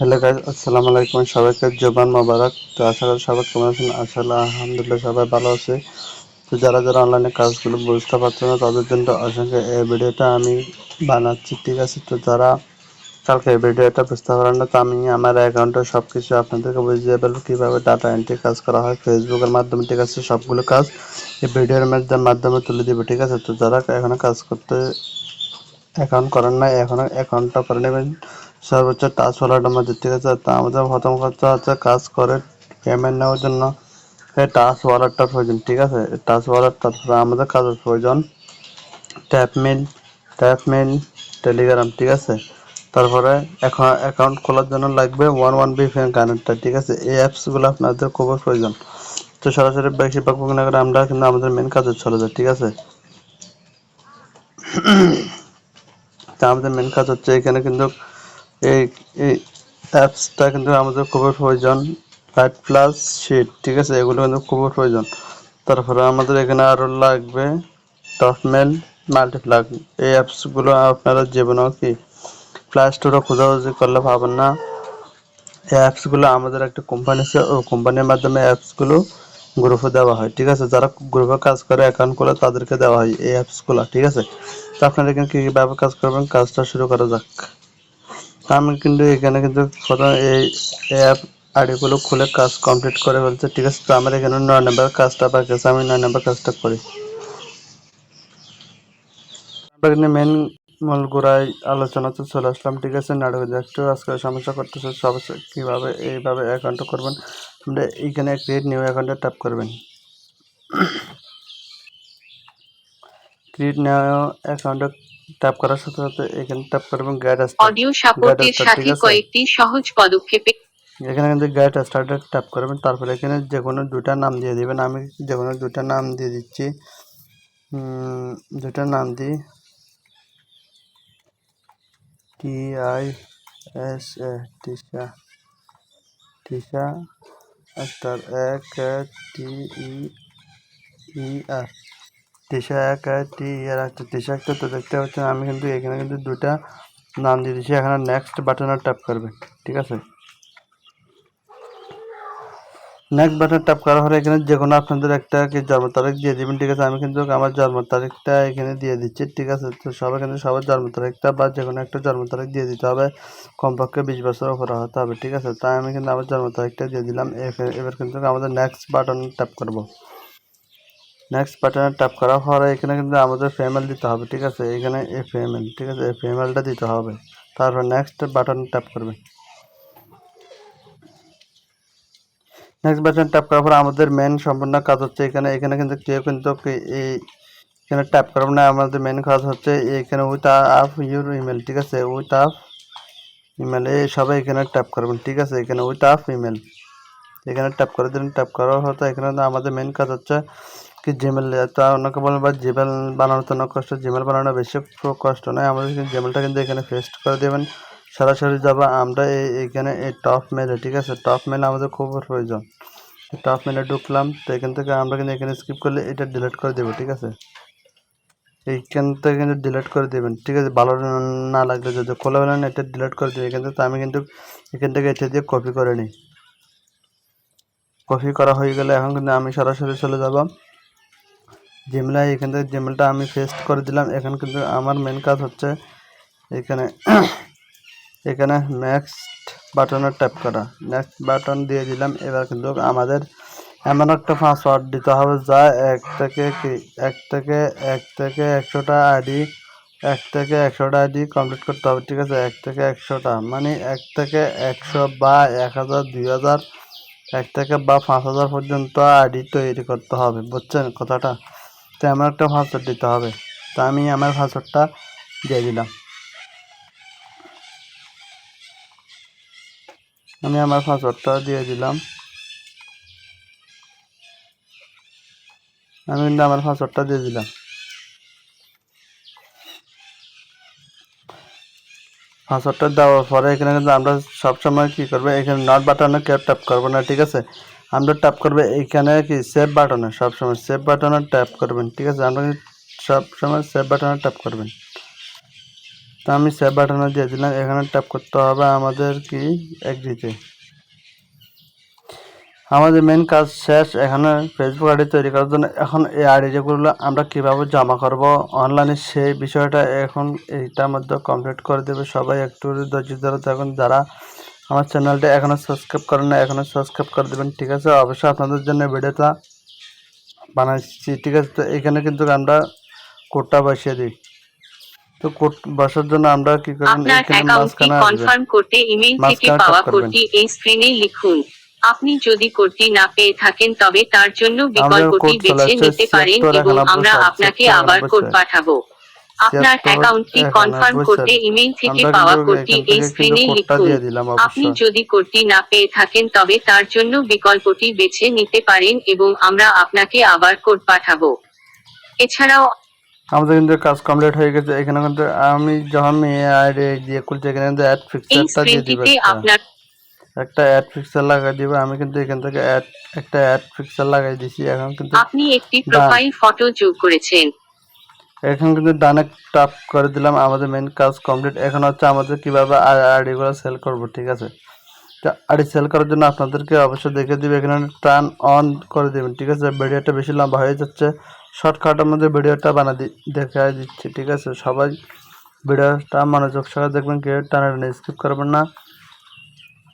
Hello guys আসসালামু আলাইকুম। সবাইকে জবান মোবারক। তো আশা করি সবাই কেমন আছেন? আসলে আলহামদুলিল্লাহ সবাই ভালো আছে। তো যারা যারা অনলাইনে কাজগুলো বুঝতে পারছে না, তাদের জন্য অসংখ্য এই ভিডিওটা আমি বানাচ্ছি, ঠিক আছে? তো যারা কালকে এই ভিডিওটা বুঝতে পারেন না, তো আমি আমার অ্যাকাউন্টে সব কিছু আপনাদেরকে বুঝিয়ে বলব কীভাবে ডাটা এন্ট্রি কাজ করা হয় ফেসবুকের মাধ্যমে, ঠিক আছে? সবগুলো কাজ এই ভিডিওর মাধ্যমে মাধ্যমে তুলে দিব, ঠিক আছে? তো যারা এখনও কাজ করতে অ্যাকাউন্ট করেন না এখনও অ্যাকাউন্টটা করে নেবেন। সর্বোচ্চ টাচ ওয়ালেটের মধ্যে ঠিক আছে। তো আমাদের প্রথম কথা হচ্ছে কাজ করে পেমেন্ট নেওয়ার জন্য। টাচ ওয়ালেটটা প্রয়োজন, ঠিক আছে? টাচ ওয়ালেট তারপরে আমাদের কাজের প্রয়োজন। ট্যাপমেল ট্যাপমেল টেলিগ্রাম ঠিক আছে? তারপরে এখন অ্যাকাউন্ট খোলার জন্য লাগবে ওয়ান ওয়ান বিপিএন কানেক্টর ঠিক আছে? এই অ্যাপসগুলো আপনাদের খুবই প্রয়োজন। তো সরাসরি বেশিরভাগ না করে আমরা কিন্তু আমাদের মেন কাজে চলে যাই, ঠিক আছে? তা আমাদের মেন কাজ হচ্ছে এখানে কিন্তু এই এই অ্যাপসটা কিন্তু আমাদের খুবই প্রয়োজন। ফাইভ প্লাস শিট ঠিক আছে? এগুলো কিন্তু খুবই প্রয়োজন। তারপরে আমাদের এখানে আরও লাগবে টপমেল মাল্টিপ্লাগ এই অ্যাপসগুলো আপনারা জীবনেও কি প্লে স্টোরে খোঁজাখুঁজি করলে পাবেন না। এই অ্যাপসগুলো আমাদের একটা কোম্পানি আছে ওই কোম্পানির মাধ্যমে অ্যাপসগুলো গ্রুপে দেওয়া হয়, ঠিক আছে? যারা গ্রুপে কাজ করে অ্যাকাউন্ট করে তাদেরকে দেওয়া হয় এই অ্যাপসগুলো ঠিক আছে? তো আপনারা এখানে কীভাবে কাজ করবেন? কাজটা শুরু করা যাক। আমি কিন্তু এখানে কিন্তু প্রথম এই অ্যাপ আইডিগুলো খুলে কাজ কমপ্লিট করে ফেলছে। ঠিক আছে, তো আমার এখানে নয় নম্বর কাজটা বাকি আছে, আমি নয় নম্বর কাজটা করি। আমরা কিন্তু মেন মূল গোড়ায় আলোচনাতে চলে আসলাম, ঠিক আছে? নাটক একটু আজকে সমস্যা করতেছে, সব কীভাবে, এইভাবে অ্যাকাউন্ট করবেন। আমরা এইখানে ক্রিয়েট নিউ অ্যাকাউন্টে ট্যাপ করবেন। ক্রিয়েট নিউ অ্যাকাউন্টে ট্যাপ করার সাথে সাথে এখানে ট্যাপ করবেন গাইড অডিও সাপোর্টের সাথে কয়েকটি সহজ পদক্ষেপে এখানে কিন্তু গাইড স্টার্টে ট্যাপ করবেন। তারপরে এখানে যে কোনো দুটা নাম দিয়ে দিবেন। আমি যে কোনো দুটা নাম দিয়ে দিচ্ছি। দুটা নাম দিই। T I S A Tisa Tisa star এক টি ই ই আর টিসা এক টি আর একটা টিসা একটা তো দেখতে পাচ্ছেন, আমি কিন্তু এখানে কিন্তু দুটা নাম দিয়ে দিচ্ছি এখানে নেক্সট বাটনে ট্যাপ করবেন, ঠিক আছে? নেক্সট বাটন ট্যাপ করার পরে এখানে যে কোনো আপনাদের একটা কি জন্ম তারিখ দিয়ে দিবেন, ঠিক আছে? আমি কিন্তু আমার জন্ম তারিখটা এখানে দিয়ে দিচ্ছি, ঠিক আছে? তো সবাই কিন্তু সবার জন্ম তারিখটা বা যে কোনো একটা জন্ম তারিখ দিয়ে দিতে হবে। কমপক্ষে বিশ বছর উপরে হতে হবে, ঠিক আছে? তাই আমি কিন্তু আমার জন্ম তারিখটা দিয়ে দিলাম। এবার কিন্তু আমাদের নেক্সট বাটন ট্যাপ করব। নেক্সট বাটনে ট্যাপ করার পরে এখানে কিন্তু আমাদের ফেমেল দিতে হবে, ঠিক আছে? এখানে এ ফেমেল ঠিক আছে? এই ফেমেলটা দিতে হবে। তারপর নেক্সট বাটন ট্যাপ করবে। নেক্সট বাটন ট্যাপ করার পর আমাদের মেন সম্পূর্ণ কাজ হচ্ছে এখানে এখানে কিন্তু কেউ কিন্তু এই, এখানে ট্যাপ করব না। আমাদের মেন কাজ হচ্ছে এখানে উইথ আপ ইউর ইমেল ঠিক আছে? উইথ আপ ইমেল এই সবাই এখানে ট্যাপ করবেন, ঠিক আছে? এখানে উইথ আপ ইমেল এখানে ট্যাপ করে দিলেন ট্যাপ করার হতো এখানে আমাদের মেন কাজ হচ্ছে কি জিমেল তা অনেকে বলেন বা জিমেল বানানো তো অনেক কষ্ট। জিমেল বানানো বেশি কষ্ট নয়। আমাদের জিমেলটা কিন্তু এখানে পেস্ট করে দেবেন। সরাসরি যাব, আমরা এই এইখানে এই টপ মেলে ঠিক আছে? টপ মেলে আমাদের খুব প্রয়োজন। টপ মেলে ঢুকলাম, তো এখান থেকে আমরা কিন্তু এখানে স্কিপ করলে এটা ডিলিট করে দেবো, ঠিক আছে? এইখান থেকে কিন্তু ডিলিট করে দেবেন, ঠিক আছে? ভালো না লাগলে যদি খোলা হলে না, এটা ডিলিট করে দেবে এখান থেকে আমি কিন্তু এখান থেকে এটা দিয়ে কপি করে নিই। কপি করা হয়ে গেলে এখন কিন্তু আমি সরাসরি চলে যাব। জিমেলায়, এখান থেকে জিমেলটা আমি পেস্ট করে দিলাম। এখন কিন্তু আমার মেন কাজ হচ্ছে এখানে এখানে নেক্সট বাটনে ট্যাপ করা। নেক্সট বাটন দিয়ে দিলাম। এবার কিন্তু আমাদের এমন একটা পাসওয়ার্ড দিতে হবে যা এক থেকে কি, এক থেকে এক থেকে একশোটা আইডি এক থেকে একশোটা আইডি কমপ্লিট করতে হবে, ঠিক আছে? এক থেকে একশোটা মানে এক থেকে একশো বা এক হাজার, দুই হাজার, এক থেকে বা পাঁচ হাজার পর্যন্ত আইডি তৈরি করতে হবে। বুঝছেন কথাটা? তো আমার একটা পাসওয়ার্ড দিতে হবে। তো আমি আমার পাসওয়ার্ডটা দিয়ে দিলাম। আমি আমার পাসওয়ার্ডটা দিয়ে দিলাম। আমি কিন্তু আমার পাসওয়ার্ডটা দিয়ে দিলাম। পাসওয়ার্ডটা দেওয়ার পরে এখানে কিন্তু আমরা সবসময় কী করব? এখানে নট বাটনে কেউ ট্যাপ করব না, ঠিক আছে? আমরা ট্যাপ করবে এইখানে কি সেভ বাটনে সবসময় সেভ বাটনে ট্যাপ করবেন, ঠিক আছে? আমরা সবসময় সেভ বাটনে ট্যাপ করবেন। তো আমি সেভ বাটনে দিয়ে দিলাম, এখানে ট্যাপ করতে হবে আমাদের কি? এগ্রিতে আমাদের মেন কাজ শেষ, এখানে ফেসবুক আইডি তৈরি করার জন্য এখন এই আইডি যেগুলো আমরা কীভাবে জমা করব? অনলাইনে সেই বিষয়টা এখন এইটার মধ্যে কমপ্লিট করে দেবে। সবাই একটু ধৈর্য ধরে থাকুন, যারা আমার চ্যানেলটা এখনও সাবস্ক্রাইব করেন না এখনও সাবস্ক্রাইব করে দেবেন ঠিক আছে? অবশ্যই আপনাদের জন্য ভিডিওটা বানাচ্ছি ঠিক আছে? তো এখানে কিন্তু আমরা কোডটা বসিয়ে দিই। তো কোড বসার জন্য আমরা কি করব? আপনার এখানে আসবে। কনফার্ম করতে ইমেল থেকে পাওয়া করবেন। কোডটি এই স্ক্রিনে লিখুন। আপনি যদি কোডটি না পেয়ে থাকেন তবে তার জন্য বিকল্পটি বেছে নিতে পারেন 76 এবং আমরা আপনাকে 76 আবার কোড পাঠাবো। আপনার 76 অ্যাকাউন্টটি কনফার্ম করতে। ইমেল থেকে পাওয়া কোডটি এই স্ক্রিনে লিখুন। আপনি যদি কোডটি না পেয়ে থাকেন তবে তার জন্য বিকল্পটি বেছে নিতে পারেন এবং আমরা আপনাকে আবার কোড পাঠাবো। এছাড়াও আমাদের কিন্তু কাজ কমপ্লিট হয়ে গেছে। এখানে কিন্তু আমি যখন মেয়ে দিয়ে খুলছি এখানে কিন্তু অ্যাড ফিক্সারটা দিয়ে দিবে। আপনার একটা অ্যাড ফিক্সার লাগাই দিব। আমি কিন্তু এখান থেকে অ্যাড একটা অ্যাড ফিক্সার লাগাই দিছি। এখন কিন্তু আপনি একটি প্রোফাইল ফটো যোগ করেছেন। এখন কিন্তু ডানে টাপ করে দিলাম, আমাদের মেন কাজ কমপ্লিট এখন হচ্ছে আমাদের কীভাবে আইডি গুলো সেল করব, ঠিক আছে? তো আইডি সেল করার জন্য আপনাদেরকে অবশ্যই দেখে দিবে, এখানে টার্ন অন করে দেবেন, ঠিক আছে? ভিডিওটা বেশি লম্বা হয়ে যাচ্ছে। শর্টকাটের মধ্যে ভিডিওটা বানা দেখা দিচ্ছি, ঠিক আছে? সবাই ভিডিওটা মনোযোগ সহকারে দেখবেন, কেউ টানে টানে স্কিপ করবেন না।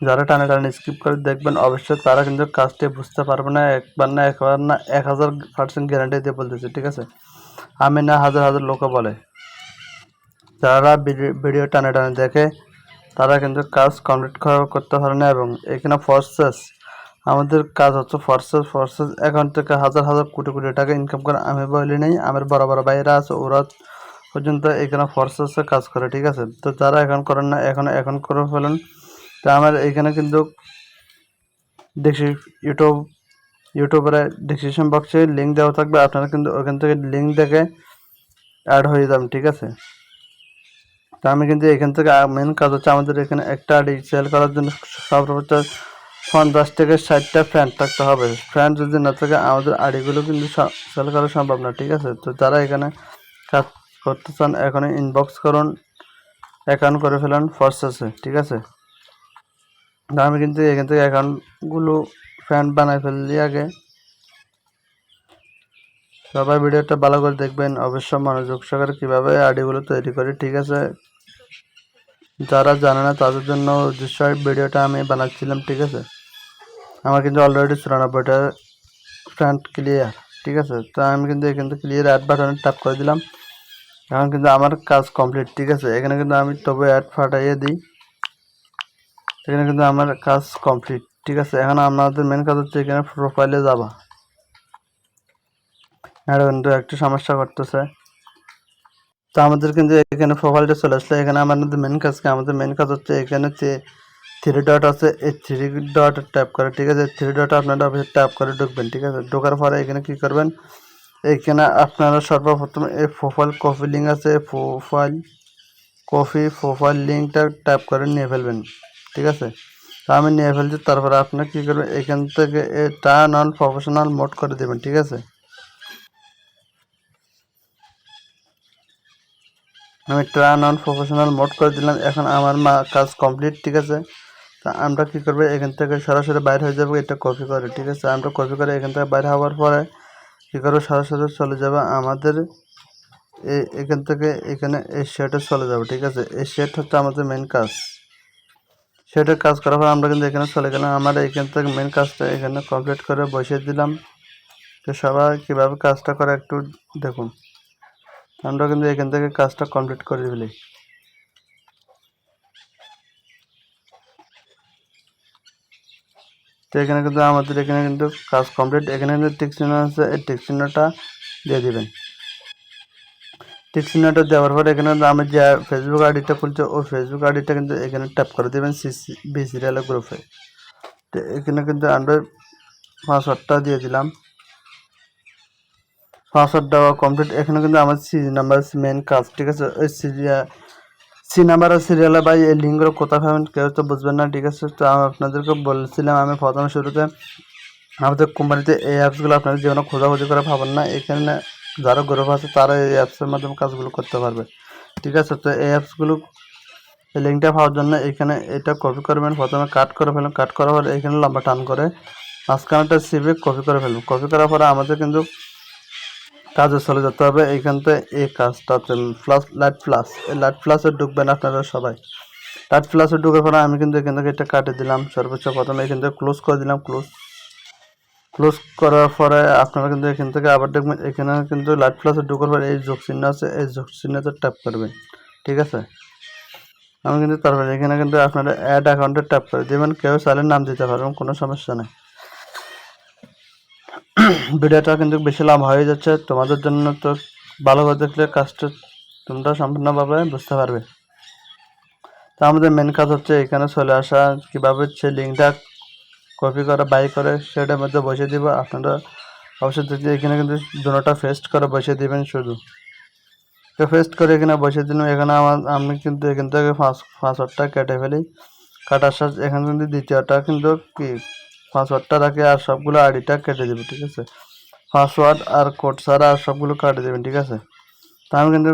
যারা টানে টানে স্কিপ করে দেখবেন, অবশ্যই তারা কিন্তু কাজটি বুঝতে পারবে না, একবার না একবার না, এক হাজার পার্সেন্ট গ্যারান্টি দিয়ে বলতেছে, ঠিক আছে? আমি না হাজার হাজার লোকে বলে। যারা ভিডিও টানে টানে দেখে, তারা কিন্তু কাজ কমপ্লিট করতে পারে না এবং এখানে ফর্সেস আমাদের কাজ হচ্ছে ফর্সেস ফর্সেস এখান থেকে হাজার হাজার কোটি কোটি টাকা ইনকাম করে। আমি বলি নেই, আমার বড় বড় বাইরা আছে, ওরা পর্যন্ত এখানে ফর্সেসে কাজ করে, ঠিক আছে? তো যারা এখন করেন না, এখন এখন করে ফেলেন। তো আমার এখানে কিন্তু দেখি ইউটিউব ইউটিউবের ডিসক্রিপশন বক্সে লিঙ্ক দেওয়া থাকবে, আপনারা কিন্তু ওখান থেকে লিঙ্ক দেখে অ্যাড হয়ে যাবেন, ঠিক আছে? তো আমি কিন্তু এখান থেকে মেন কাজ হচ্ছে আমাদের এখানে একটা আইডি সেল করার জন্য সর্বোচ্চ পঞ্চাশ থেকে ষাটটা ফ্যান থাকতে হবে। ফ্যান যদি না থাকে, আমাদের আইডিগুলো কিন্তু সেল করা সম্ভব না, ঠিক আছে? তো যারা এখানে কাজ করতে চান এখানে ইনবক্স করুন অ্যাকাউন্ট করে ফেলুন ফর্সেসে ঠিক আছে? আমি কিন্তু এখান থেকে অ্যাকাউন্টগুলো ফ্যান বানাই ফেললি আগে। সবাই ভিডিওটা ভালো করে দেখবেন। অবশ্য মনোযোগ সহকারে কীভাবে আইডিগুলো তৈরি করি, ঠিক আছে? যারা জানে না তাদের জন্য উদ্দেশ্য ভিডিওটা আমি বানাচ্ছিলাম, ঠিক আছে? আমার কিন্তু অলরেডি চুরানব্বইটা ফ্রন্ট ক্লিয়ার ঠিক আছে? তো আমি কিন্তু থেকে ক্লিয়ার অ্যাড বাটনে ট্যাপ করে দিলাম। এখন কিন্তু আমার কাজ কমপ্লিট ঠিক আছে? এখানে কিন্তু আমি তবে অ্যাড ফাটাইয়ে দিই। এখানে কিন্তু আমার কাজ কমপ্লিট ঠিক আছে, এখন আপনাদের মেন কাজ হচ্ছে এখানে প্রোফাইলে যাবা। এটা কিন্তু একটু সমস্যা করতেছে। তো আমাদের কিন্তু এখানে প্রোফাইলটা চলে আসলে। এখানে আমাদের মেন কাজ কি? আমাদের মেন কাজ হচ্ছে এখানে যে থ্রি ডট আছে, এই থ্রি ডট ট্যাপ করে, ঠিক আছে? থ্রি ডট আপনারা অফিসে ট্যাপ করে ঢুকবেন, ঠিক আছে? ঢোকার পরে এখানে কি করবেন? এখানে আপনারা সর্বপ্রথম এই প্রোফাইল কপি লিঙ্ক আছে প্রোফাইল কপি প্রোফাইল লিঙ্কটা ট্যাপ করে নিয়ে ফেলবেন, ঠিক আছে? তো আমি নিয়ে ফেলছি, তারপরে আপনার কী করবেন, এখান থেকে টার্ন অন প্রফেশনাল মোড করে দেবেন, ঠিক আছে? আমি টার্ন অন প্রফেশনাল মোড করে দিলাম, এখন আমার মা কাজ কমপ্লিট ঠিক আছে? তা আমরা কী করব, এখান থেকে সরাসরি বাইরে হয়ে যাব, এটা কপি করে, ঠিক আছে? আমরা কপি করে এখান থেকে বাইরে হওয়ার পরে কী করব, সরাসরি চলে যাবে আমাদের এখান থেকে এখানে এই শেটে চলে যাব, ঠিক আছে? এই শেট হচ্ছে আমাদের মেন কাজ। শেটের কাজ করার পর আমরা কিন্তু এখানে চলে গেলাম। আমার এখান থেকে মেন কাজটা এখানে কমপ্লিট করে বসিয়ে দিলাম। তো সবাই কীভাবে কাজটা করে একটু দেখুন। আমরা কিন্তু এখান থেকে কাজটা কমপ্লিট করে ফেলি। তো এখানে কিন্তু আমাদের এখানে কিন্তু কাজ কমপ্লিট এখানে কিন্তু টিক চিহ্ন আছে, এই টিক চিহ্নটা দিয়ে দিবেন। টিক চিহ্নটা দেওয়ার পর এখানে আমি যে ফেসবুক আইডিটা খুলছে ওই ফেসবুক আইডিটা কিন্তু এখানে ট্যাপ করে দেবেন সিসি বি সিরিয়াল গ্রুপে তো এখানে কিন্তু আমরা পাসওয়ার্ডটা দিয়ে দিলাম। পাসওয়ার্ড দেওয়া কমপ্লিট এখানে কিন্তু আমার সি নাম্বার মেন কাজ, ঠিক আছে? ওই সিরিয়াল সি নাম্বার আর সিরিয়ালে ভাই এই লিঙ্কগুলো কোথায় পাবেন কেউ তো বুঝবেন না, ঠিক আছে? তো আমি আপনাদেরকে বলছিলাম, আমি প্রথম শুরুতে আমাদের কোম্পানিতে এই অ্যাপসগুলো আপনারা জীবনে খোঁজাখুঁজি করে পাবেন না। এখানে যারা গ্রুপ আছে, তারা এই অ্যাপসের মাধ্যমে কাজগুলো করতে পারবে। ঠিক আছে? তো এই অ্যাপসগুলো এই লিঙ্কটা পাওয়ার জন্য এখানে এটা কপি করবেন প্রথমে কাট করে ফেলুন। কাট করার পরে এখানে লম্বা টান করে মাঝখানেটা সিভে কপি করে ফেলুন। কপি করার পরে আমাদের কিন্তু কাজে চলে যেতে হবে। এইখান থেকে এই কাজটা প্লাস লাইট প্লাস এই লাইট প্লাসে ঢুকবেন আপনারা সবাই। লাইট প্লাসে ঢুকার পরে আমি কিন্তু এখান থেকে এটা কাটে দিলাম। সর্বোচ্চ প্রথমে এখান থেকে ক্লোজ করে দিলাম। ক্লোজ ক্লোজ করার পরে আপনারা কিন্তু এখান থেকে আবার দেখবেন এখানে কিন্তু লাইট প্লাসে ঢোকার পরে এই যোগ চিহ্ন আছে, এই যোগ চিহ্নতে ট্যাপ করবেন। ঠিক আছে? আমি কিন্তু তারপরে এখানে কিন্তু আপনারা অ্যাড অ্যাকাউন্টে ট্যাপ করে দেবেন, কেউ চাইলে নাম দিতে পারবেন, কোনো সমস্যা নেই। ভিডিওটা কিন্তু বেশি লাভ হয়ে যাচ্ছে, তোমাদের জন্য তো ভালো করে দেখলে কাজটা তোমরা সম্পূর্ণভাবে বুঝতে পারবে। তো আমাদের মেন কাজ হচ্ছে এখানে চলে আসা, কীভাবে সে লিঙ্কটা কপি করে, বাই করে, সেটার মধ্যে বসিয়ে দিব। আপনারা অবশ্যই দেখতে এখানে কিন্তু দুটোটা ফেস্ট করে বসিয়ে দিবেন শুধু। ফেস্ট করে এখানে বসিয়ে দিলাম। এখানে আমার, আমি কিন্তু এখান থেকে পাসওয়ার্ডটা কেটে ফেলি। কাটার সাথে এখানে কিন্তু দ্বিতীয়টা কিন্তু কি? পাসওয়ার্ডটা রাখে আর সবগুলো আইডিটা কেটে দেবে, ঠিক আছে? পাসওয়ার্ড আর কোড ছাড়া আর সবগুলো কাটে দেবেন ঠিক আছে? তা আমি কিন্তু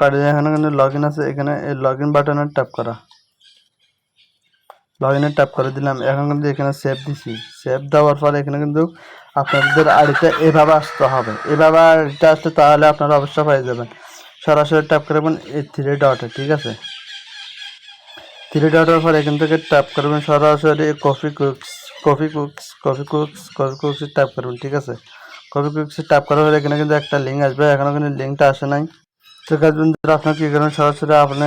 কাটে এখানে কিন্তু লগ ইন আছে। এখানে এই লগ ইন বাটনে ট্যাপ করা। লগ ইনে ট্যাপ করে দিলাম। এখন কিন্তু এখানে সেভ দিছি। সেভ দেওয়ার পরে এখানে কিন্তু আপনাদের আইডিটা এভাবে আসতে হবে। এভাবে আইডিটা আসলে তাহলে আপনারা অবশ্যই পেয়ে যাবেন। সরাসরি ট্যাপ করবেন এই থ্রি ডটে ঠিক আছে? থ্রি ডটের পর এখান থেকে ট্যাপ করবেন, সরাসরি coffee cooks coffee cooks coffee cooks coffee cooks tap করবেন, ঠিক আছে? কফি কুকস ট্যাপ করার পরে এখানে কিন্তু একটা লিঙ্ক আসবে। এখনও কিন্তু লিঙ্কটা আসে নাই। তো আপনার কী করবেন সরাসরি আপনি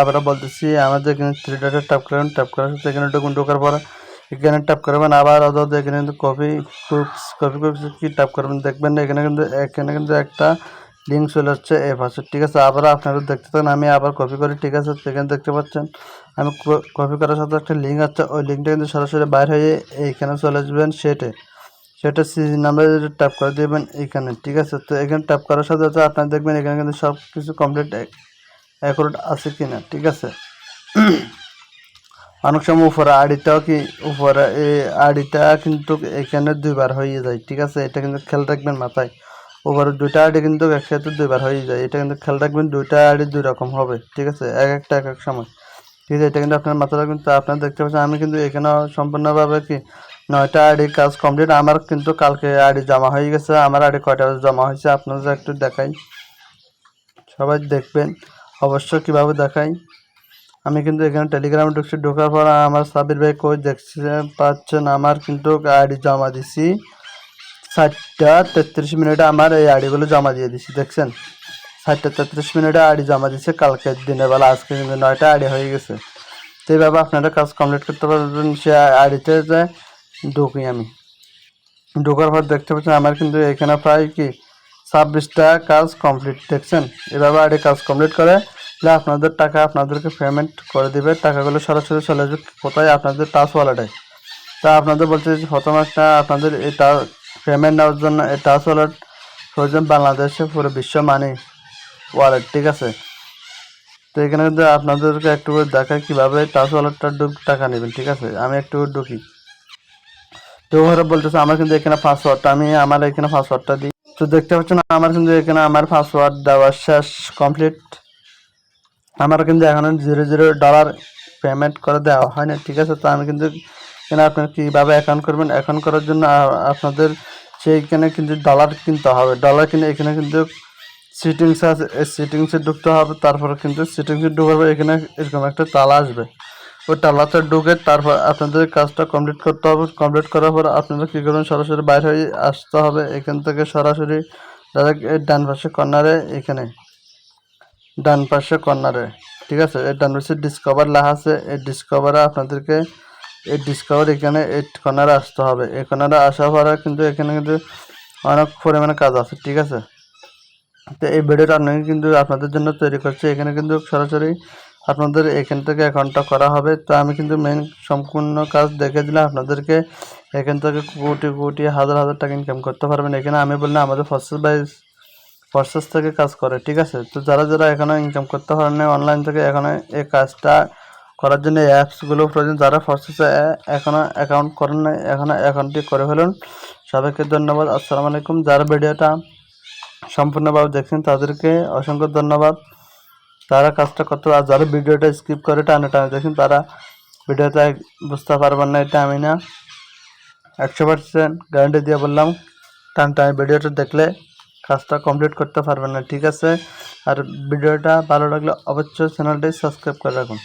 আবার বলতেছি, আমাদের এখানে থ্রি ডটে ট্যাপ করবেন ট্যাপ করার সাথে এখানে ঢুকুন ঢোকার পর এখানে ট্যাপ করবেন, আবার অত এখানে কিন্তু কফি কুকস কফি কুকস কি ট্যাপ করবেন দেখবেন এখানে কিন্তু এখানে কিন্তু একটা লিঙ্ক চলে আসছে, এই পাশে, ঠিক আছে? আবার আপনারা দেখতে থাকেন, আমি আবার কপি করি, ঠিক আছে? সেখানে দেখতে পাচ্ছেন, আমি কপি করার সাথে একটা লিঙ্ক আছে, ওই লিঙ্কটা কিন্তু সরাসরি বাইর হয়ে এইখানে চলে আসবেন সেটে সেটা সিজি নাম্বারে ট্যাপ করে দেবেন এখানে, ঠিক আছে? তো এখানে ট্যাপ করার সাথে সাথে আপনারা দেখবেন এখানে কিন্তু সব কিছু কমপ্লিট অ্যাকুরেট আছে কি না ঠিক আছে? অনেক সময় উপরে আড়িটাও কি, উপরে এই আড়িটা কিন্তু এখানে দুইবার হয়ে যায়, ঠিক আছে? এটা কিন্তু খেয়াল রাখবেন মাথায়। ওভার দুইটা আইডি কিন্তু একসাথে দুইবার হয়ে যায়, এটা কিন্তু খেয়াল রাখবেন দুইটা আইডি দুই রকম হবে, ঠিক আছে? এক একটা, এক এক সময়। ঠিক আছে, এটা কিন্তু আপনার মাথায় রাখবেন। তো আপনার দেখতে পাচ্ছেন, আমি কিন্তু এখানে সম্পূর্ণভাবে কি নয়টা আইডি কাজ কমপ্লিট। আমার কিন্তু কালকে আইডি জমা হয়ে গেছে। আমার আইডি কয়টা জমা হয়েছে আপনাদের একটু দেখাই। সবাই দেখবেন অবশ্যই কীভাবে দেখাই। আমি কিন্তু এখানে টেলিগ্রামে ঢুকছি। ঢোকার পর আমার সাবির ভাই কই দেখতে পাচ্ছেন? আমার কিন্তু আইডি জমা দিছি। ষাটটা তেত্রিশ মিনিটে আমার এই আইডিগুলো জমা দিয়ে দিছি, দেখছেন? ষাটটা তেত্রিশ মিনিটে আইডি জমা দিচ্ছে কালকের দিনের বেলা। আজকে কিন্তু নয়টা আইডি হয়ে গেছে। তো এইভাবে আপনারা কাজ কমপ্লিট করতে পারবেন সে আইডিতে যে ঢুকি আমি। ঢোকার পর দেখতে পাচ্ছেন, আমার কিন্তু এখানে প্রায় কি ছাব্বিশটা কাজ কমপ্লিট দেখছেন? এভাবে আইডি কাজ কমপ্লিট করে তাহলে আপনাদের টাকা আপনাদেরকে পেমেন্ট করে দিবে, টাকাগুলো সরাসরি চলে যাবে কোথায়? আপনাদের টাচ ওয়ালেটে তা আপনাদের বলছে যে প্রথম একটা আপনাদের এটা পেমেন্ট নেওয়ার জন্য এই টাচ ওয়ালেট প্রয়োজন বাংলাদেশে পুরো বিশ্ব মানি ওয়ালেট ঠিক আছে? তো এখানে কিন্তু আপনাদেরকে একটু দেখায় কীভাবে টাচ ওয়ালেটটা টাকা নেবেন, ঠিক আছে? আমি একটু ঢুকি। ওরা বলতেছে, আমার কিন্তু এখানে পাসওয়ার্ডটা আমি আমার এখানে পাসওয়ার্ডটা দিই। তো দেখতে পাচ্ছেন, আমার কিন্তু এখানে আমার পাসওয়ার্ড দেওয়া শেষ কমপ্লিট আমার কিন্তু এখনও জিরো জিরো ডলার পেমেন্ট করে দেওয়া হয় না ঠিক আছে? তো আমি কিন্তু এখানে আপনার কীভাবে অ্যাকাউন্ট করবেন অ্যাকাউন্ট করার জন্য আপনাদের সেইখানে কিন্তু ডলার কিনতে হবে। ডলার কিনে এখানে কিন্তু সিটিংস আছে সিটিংসে ঢুকতে হবে, তারপরে কিন্তু সিটিংসে ঢুকার এখানে এরকম একটা তালা আসবে। ওই তালাতে ঢুকে তারপর আপনাদের কাজটা কমপ্লিট করতে হবে। কমপ্লিট করার পর আপনাদের কী করবেন? সরাসরি বাইরে হয়ে আসতে হবে। এখান থেকে সরাসরি ডাইরেক্ট ডান পাশে কর্নারে এখানে। ডান পাশে কর্নারে ঠিক আছে? এই ডান পাশে ডিসকভার লেখা আছে। এই ডিসকভারে আপনাদেরকে এই ডিসকভার এখানে এই কর্নারে আসতে হবে। এই কর্নারে আসার পরে কিন্তু এখানে কিন্তু অনেক পরিমাণে কাজ আছে, ঠিক আছে? তো এই ভিডিওটা আপনাকে কিন্তু আপনাদের জন্য তৈরি করছি। এখানে কিন্তু সরাসরি আপনাদের এখান থেকে অ্যাকাউন্টটা করা হবে। তো আমি কিন্তু মেন সম্পূর্ণ কাজ দেখে দিলাম। আপনাদেরকে এখান থেকে কোটি কোটি, হাজার হাজার টাকা ইনকাম করতে পারবেন। এখানে আমি বললাম, আমাদের ফসল বাই প্রসেস থেকে কাজ করে, ঠিক আছে? তো যারা যারা এখনও ইনকাম করতে পারেন অনলাইন থেকে এখনও এই কাজটা করার জন্য অ্যাপসগুলো প্রয়োজন। যারা প্রসেসে এখনও অ্যাকাউন্ট করেন না এখনও অ্যাকাউন্টটি করে ফেলুন। সবাইকে ধন্যবাদ। আসসালামু আলাইকুম। যারা ভিডিওটা সম্পূর্ণভাবে দেখছেন, তাদেরকে অসংখ্য ধন্যবাদ। তারা কাজটা করতে আর যারা ভিডিওটা স্কিপ করে টানে টানে, দেখুন তারা ভিডিওটা বুঝতে পারবেন না, এটা আমি না একশো পার্সেন্ট গ্যারান্টি দিয়ে বললাম। টান টানে ভিডিওটা দেখলে কাজটা কমপ্লিট করতে পারবেন না, ঠিক আছে? আর ভিডিওটা ভালো লাগলে অবশ্যই চ্যানেলটি সাবস্ক্রাইব করে রাখুন।